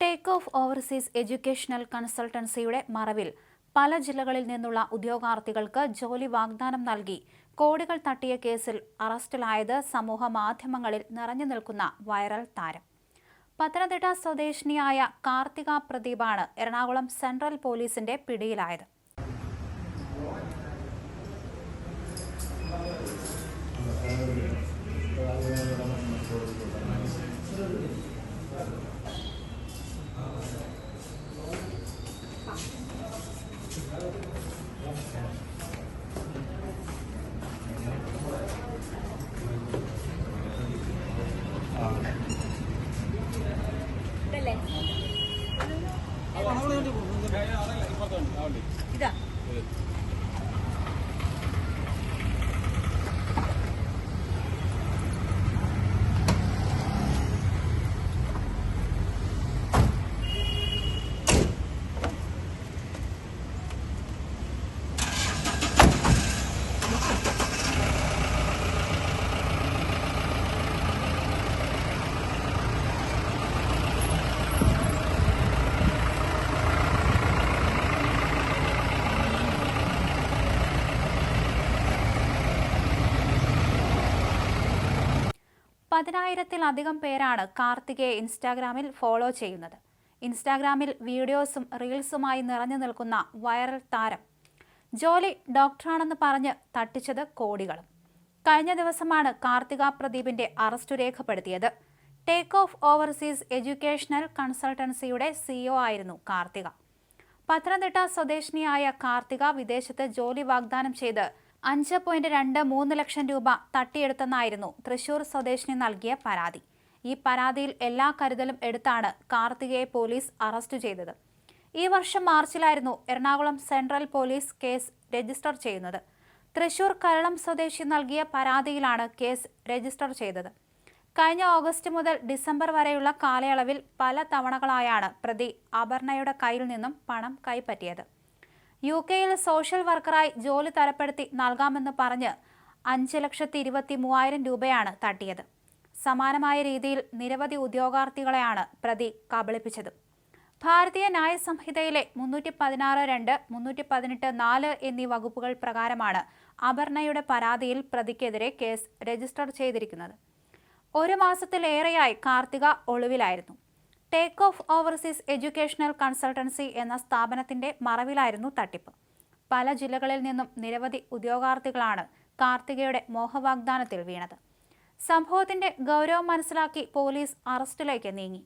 Take off overseas educational കൺസൾട്ടൻസിയുടെ മറവിൽ പല ജില്ലകളിൽ നിന്നുള്ള ഉദ്യോഗാർത്ഥികൾക്ക് ജോലി വാഗ്ദാനം നൽകി കോടികൾ തട്ടിയ കേസിൽ അറസ്റ്റിലായത് സമൂഹ മാധ്യമങ്ങളിൽ നിറഞ്ഞു നിൽക്കുന്ന വൈറൽ താരം. പത്തനംതിട്ട സ്വദേശിനിയായ കാർത്തിക പ്രദീപാണ് എറണാകുളം സെൻട്രൽ പോലീസിന്റെ പിടിയിലായത്. ఇదా. പതിനായിരത്തിലധികം പേരാണ് കാർത്തികയെ ഇൻസ്റ്റാഗ്രാമിൽ ഫോളോ ചെയ്യുന്നത്. ഇൻസ്റ്റാഗ്രാമിൽ വീഡിയോസും റീൽസുമായി നിറഞ്ഞു നിൽക്കുന്ന വൈറൽ താരം. ജോലി ഡോക്ടറാണെന്ന് പറഞ്ഞ് തട്ടിച്ചത് കോടികളും. കഴിഞ്ഞ ദിവസമാണ് കാർത്തിക പ്രദീപിന്റെ അറസ്റ്റ് രേഖപ്പെടുത്തിയത്. ടേക്ക് ഓഫ് ഓവർസീസ് എഡ്യൂക്കേഷണൽ കൺസൾട്ടൻസിയുടെ സിഇഒ ആയിരുന്നു കാർത്തിക. പത്തനംതിട്ട സ്വദേശിനിയായ കാർത്തിക വിദേശത്ത് ജോലി വാഗ്ദാനം ചെയ്ത് അഞ്ച് പോയിന്റ് രണ്ട് മൂന്ന് ലക്ഷം രൂപ തട്ടിയെടുത്തെന്നായിരുന്നു തൃശൂർ സ്വദേശിനി നൽകിയ പരാതി. ഈ പരാതിയിൽ എല്ലാ കരുതലും എടുത്താണ് കാർത്തികയെ പോലീസ് അറസ്റ്റ് ചെയ്തത്. ഈ വർഷം മാർച്ചിലായിരുന്നു Ernakulam central police case register ചെയ്യുന്നത്. തൃശൂർ കരളം സ്വദേശി നൽകിയ പരാതിയിലാണ് കേസ് രജിസ്റ്റർ ചെയ്തത്. കഴിഞ്ഞ ഓഗസ്റ്റ് മുതൽ ഡിസംബർ വരെയുള്ള കാലയളവിൽ പല തവണകളായാണ് പ്രതി അപർണയുടെ കയ്യിൽ നിന്നും പണം കൈപ്പറ്റിയത്. യു കെയിൽ സോഷ്യൽ വർക്കറായി ജോലി തരപ്പെടുത്തി നൽകാമെന്ന് പറഞ്ഞ് അഞ്ച് ലക്ഷത്തി ഇരുപത്തി മൂവായിരം രൂപയാണ് തട്ടിയത്. സമാനമായ രീതിയിൽ നിരവധി ഉദ്യോഗാർത്ഥികളെയാണ് പ്രതി കബളിപ്പിച്ചത്. ഭാരതീയ ന്യായ സംഹിതയിലെ മുന്നൂറ്റി പതിനാറ് രണ്ട് മുന്നൂറ്റി പതിനെട്ട് നാല് എന്നീ വകുപ്പുകൾ പ്രകാരമാണ് അപർണയുടെ പരാതിയിൽ പ്രതിക്കെതിരെ കേസ് രജിസ്റ്റർ ചെയ്തിരിക്കുന്നത്. ഒരു മാസത്തിലേറെയായി Karthika ഒളിവിലായിരുന്നു. Take off overseas educational consultancy എന്ന സ്ഥാപനത്തിന്റെ മറവിലായിരുന്നു തട്ടിപ്പ്. പല ജില്ലകളിൽ നിന്നും നിരവധി ഉദ്യോഗാർത്ഥികളാണ് കാർത്തികയുടെ മോഹവാഗ്ദാനത്തിൽ വീണത്. സംഭവത്തിന്റെ ഗൗരവം മനസ്സിലാക്കി പോലീസ് അറസ്റ്റിലേക്ക് നീങ്ങി.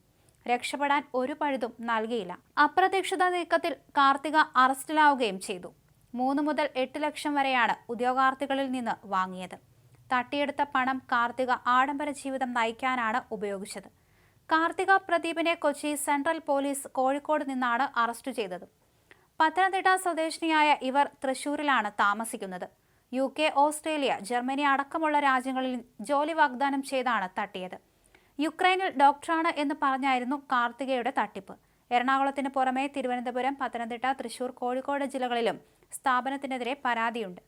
രക്ഷപ്പെടാൻ ഒരു പഴുതും നൽകിയില്ല. അപ്രതീക്ഷിത നീക്കത്തിൽ കാർത്തിക അറസ്റ്റിലാവുകയും ചെയ്തു. മൂന്ന് മുതൽ എട്ട് ലക്ഷം വരെയാണ് ഉദ്യോഗാർത്ഥികളിൽ നിന്ന് വാങ്ങിയത്. തട്ടിയെടുത്ത പണം കാർത്തിക ആഡംബര ജീവിതം നയിക്കാനാണ് ഉപയോഗിച്ചത്. കാർത്തിക പ്രദീപിനെ കൊച്ചി സെൻട്രൽ പോലീസ് കോഴിക്കോട് നിന്നാണ് അറസ്റ്റ് ചെയ്തത്. പത്തനംതിട്ട സ്വദേശിനിയായ ഇവർ തൃശൂരിലാണ് താമസിക്കുന്നത്. യു കെ ഓസ്ട്രേലിയ ജർമ്മനി അടക്കമുള്ള രാജ്യങ്ങളിൽ ജോലി വാഗ്ദാനം ചെയ്താണ് തട്ടിയത്. യുക്രൈനിൽ ഡോക്ടറാണ് എന്ന് പറഞ്ഞായിരുന്നു കാർത്തികയുടെ തട്ടിപ്പ്. എറണാകുളത്തിന് പുറമെ തിരുവനന്തപുരം പത്തനംതിട്ട തൃശൂർ കോഴിക്കോട് ജില്ലകളിലും സ്ഥാപനത്തിനെതിരെ പരാതിയുണ്ട്.